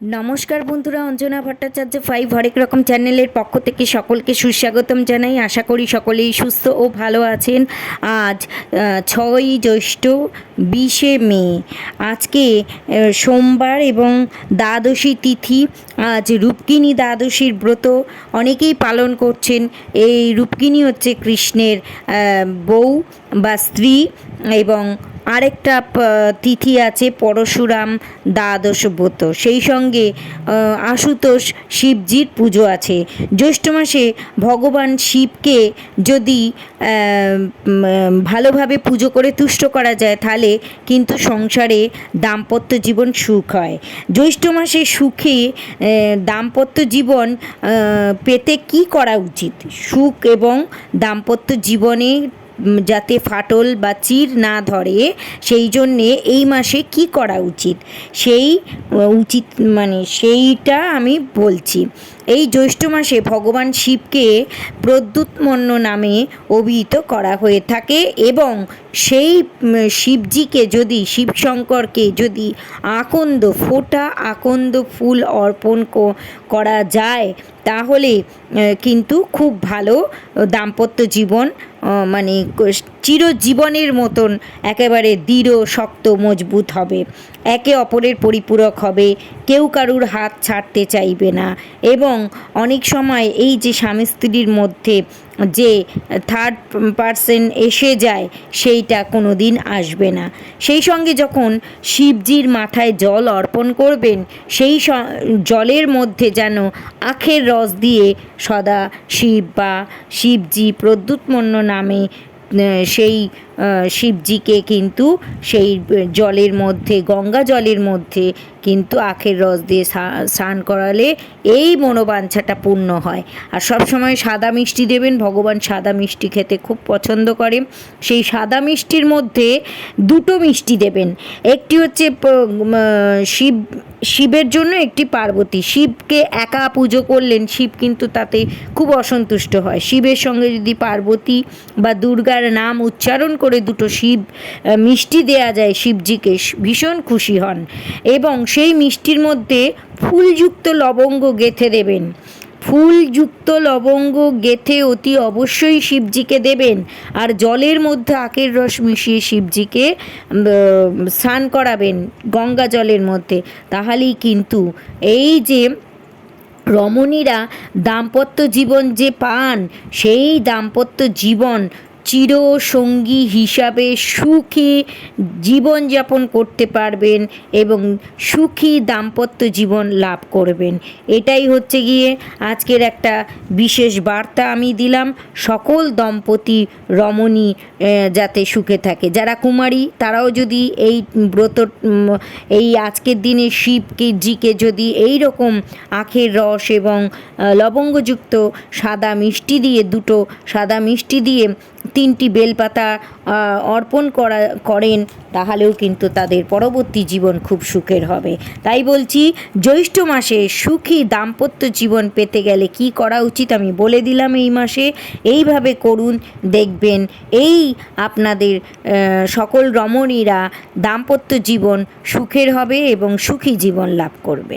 নমস্কার বন্ধুরা, অঞ্জনা ভট্টাচার্য ফাইভ হরেক রকম চ্যানেলের পক্ষ থেকে সকলকে সুস্বাগতম জানাই। আশা করি সকলেই সুস্থ ও ভালো আছেন। আজ ছয়ই জ্যৈষ্ঠ, বিশে মে। আজকে সোমবার এবং দ্বাদশী তিথি। আজ রূপকিনী দ্বাদশীর ব্রত। অনেকেই পালন করছেন। এই রূপকিনী হচ্ছে কৃষ্ণের বউ বা স্ত্রী এবং আরেকটা তিথি আছে পরশুরাম দ্বাদশ ব্রত। সেই সঙ্গে আশুতোষ শিবজির পুজো আছে। জ্যৈষ্ঠ মাসে ভগবান শিবকে যদি ভালোভাবে পুজো করে তুষ্ট করা যায়, তাহলে কিন্তু সংসারে দাম্পত্য জীবন সুখ হয়। জ্যৈষ্ঠ মাসে সুখে দাম্পত্য জীবন পেতে কি করা উচিত? সুখ এবং দাম্পত্য জীবনে যাতে ফাটল বা চির না ধরে, সেই জন্যে এই মাসে কি করা উচিত? সেই, উচিত মানে সেইটা আমি বলছি। এই জ্যৈষ্ঠ মাসে ভগবান শিবকে প্রদ্যুৎমন্য নামে অভিহিত করা হয়ে থাকে এবং সেই শিবজিকে যদি, শিবশঙ্করকে যদি আকন্দ, ফোটা আকন্দ ফুল অর্পণ করা যায়, তাহলে কিন্তু খুব ভালো দাম্পত্য জীবন মানে চিরজীবনের মতন একেবারে দৃঢ়, শক্ত, মজবুত হবে। একে অপরের পরিপূরক হবে। কেউ কারুর হাত ছাড়তে চাইবে না। এবং অনেক সময় এই যে স্বামী স্ত্রীর মধ্যে যে থার্ড পার্সন এসে যায়, সেইটা কোনো দিন আসবে না। সেই সঙ্গে যখন শিবজির মাথায় জল অর্পণ করবেন, সেই জলের মধ্যে যেন আখের রস দিয়ে সদা শিব বা শিবজি প্রদ্যুৎমন্য নামে সেই শিবজিকে কিন্তু সেই জলের মধ্যে, গঙ্গা জলের মধ্যে কিন্তু আখের রস দিয়ে স্নান করালে এই মনোবাঞ্ছাটা পূর্ণ হয়। আর সব সময় সাদা মিষ্টি দেবেন, ভগবান সাদা মিষ্টি খেতে খুব পছন্দ করে সেই সাদা মিষ্টির মধ্যে দুটো মিষ্টি দেবেন। একটি হচ্ছে শিব, শিবের জন্য একটি পার্বতী। শিবকে একা পুজো করলেন, শিব কিন্তু তাতে খুব অসন্তুষ্ট হয়। শিবের সঙ্গে যদি পার্বতী বা দুর্গার নাম উচ্চারণ করে দুটো শিব মিষ্টি দেয়া যায় শিবজিকে ভীষণ খুশি হন এবং সেই মিষ্টির মধ্যে ফুলযুক্ত লবঙ্গ গেথে দেবেন। ফুলযুক্ত লবঙ্গ গেথে অতি অবশ্যই শিবজিকে দেবেন আর জলের মধ্যে আখের রস মিশিয়ে শিবজিকে স্নান করাবেন গঙ্গা জলের মধ্যে। তাহলেই কিন্তু এই যে রমণীরা দাম্পত্য জীবন যে পান, সেই দাম্পত্য জীবন চির সঙ্গী হিসাবে সুখী জীবনযাপন করতে পারবেন এবং সুখী দাম্পত্য জীবন লাভ করবেন। এটাই হচ্ছে গিয়ে আজকের একটা বিশেষ বার্তা আমি দিলাম। সকল দম্পতি রমণী যাতে সুখে থাকে। যারা কুমারী, তারাও যদি এই ব্রত এই আজকের দিনে শিবকে, জিকে যদি এই রকম আখের রস এবং লবঙ্গযুক্ত সাদা মিষ্টি দিয়ে, দুটো সাদা মিষ্টি দিয়ে তিনটি বেলপাতা অর্পণ করা, করেন, তাহলেও কিন্তু তাদের পরবর্তী জীবন খুব সুখের হবে। তাই বলছি, জ্যৈষ্ঠ মাসে সুখী দাম্পত্য জীবন পেতে গেলে কি করা উচিত? আমি বলে দিলাম এই মাসে। এইভাবে করুন, দেখবেন এই আপনাদের সকল রমণীরা দাম্পত্য জীবন সুখের হবে এবং সুখী জীবন লাভ করবে।